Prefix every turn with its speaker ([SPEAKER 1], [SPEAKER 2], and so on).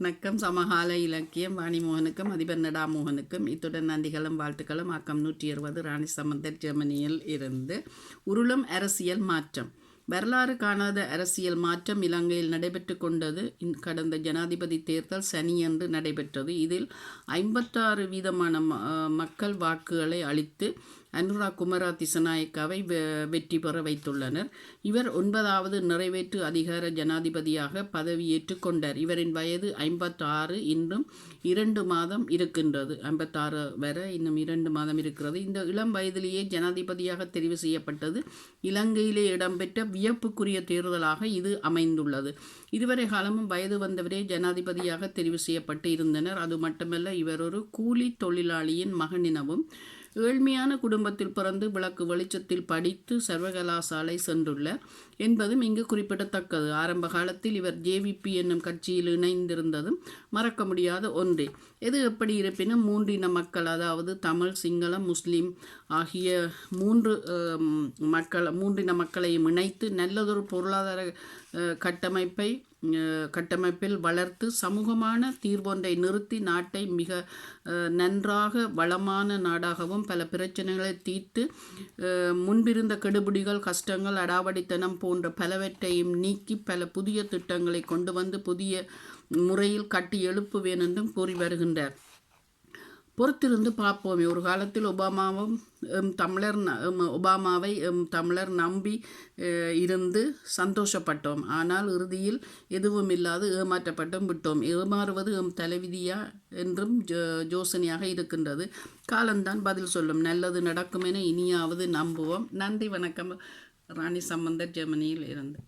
[SPEAKER 1] வணக்கம் சமகால இலக்கியம் வாணிமோகனுக்கும் அதிபர் நடாமோகனுக்கும் இத்துடன் நந்திகளும் வாழ்த்துக்களும். ஆக்கம் நூற்றி இருபது ராணி சமந்தர் ஜெர்மனியில் இருந்து. உருளும் அரசியல் மாற்றம். வரலாறு காணாத அரசியல் மாற்றம் இலங்கையில் நடைபெற்று கொண்டது. கடந்த ஜனாதிபதி தேர்தல் சனியன்று நடைபெற்றது. இதில் ஐம்பத்தாறு வீதமான ம- மக்கள் வாக்குகளை அளித்து அனுராக் குமரா திசநாயக்காவை வெ- வெற்றி பெற வைத்துள்ளனர். இவர் ஒன்பதாவது நிறைவேற்று அதிகார ஜனாதிபதியாக பதவியேற்றுக் கொண்டார். இவரின் வயது ஐம்பத்தாறு இன்னும் இரண்டு மாதம் இருக்கின்றது. ஐம்பத்தாறு வரை இன்னும் இரண்டு மாதம் இருக்கிறது. இந்த இளம் வயதிலேயே ஜனாதிபதியாக தெரிவு செய்யப்பட்டது. இலங்கையிலே இடம்பெற்ற வியப்புக்குரிய தேர்தலாக இது அமைந்துள்ளது. இதுவரை காலமும் வயது வந்தவரே ஜனாதிபதியாக தெரிவு செய்யப்பட்டு இருந்தனர். அது மட்டுமல்ல இவர் ஒரு கூலி தொழிலாளியின் மகனினவும் ஏழ்மையான குடும்பத்தில் பிறந்து விளக்கு வெளிச்சத்தில் படித்து சர்வகலாசாலை சென்றுள்ள என்பதும் இங்கு குறிப்பிடத்தக்கது. ஆரம்ப காலத்தில் இவர் ஜேவிபி என்னும் கட்சியில் இணைந்திருந்ததும் மறக்க முடியாத ஒன்றே. எது எப்படி இருப்பினும் மூன்றின மக்கள் அதாவது தமிழ் சிங்களம் முஸ்லீம் ஆகிய மூன்று மக்கள் மூன்றின மக்களையும் இணைத்து நல்லதொரு பொருளாதார கட்டமைப்பை கட்டமைப்பில் வளர்த்து சமூகமான தீர்வொன்றை நிறுத்தி நாட்டை மிக நன்றாக வளமான நாடாகவும் பல பிரச்சனைகளை தீர்த்து முன்பிருந்த கெடுபிடிகள் கஷ்டங்கள் அடாவடித்தனம் போன்ற பலவற்றையும் நீக்கி பல புதிய திட்டங்களை கொண்டு வந்து புதிய முறையில் கட்டி எழுப்புவேன் என்றும் கூறி வருகின்றார். பொறுத்திருந்து பார்ப்போமே. ஒரு காலத்தில் ஒபாமாவும் எம் தமிழர் ஒபாமாவை எம் தமிழர் நம்பி இருந்து சந்தோஷப்பட்டோம். ஆனால் இறுதியில் எதுவும் இல்லாது ஏமாற்றப்பட்டும் விட்டோம். ஏமாறுவது எம் தலைவிதியா என்றும் ஜோ யோசனையாக இருக்கின்றது. காலம்தான் பதில் சொல்லும். நல்லது நடக்கும் என இனியாவது நம்புவோம். நன்றி வணக்கம். ராணி சம்பந்தர் ஜெர்மனியில் இருந்து.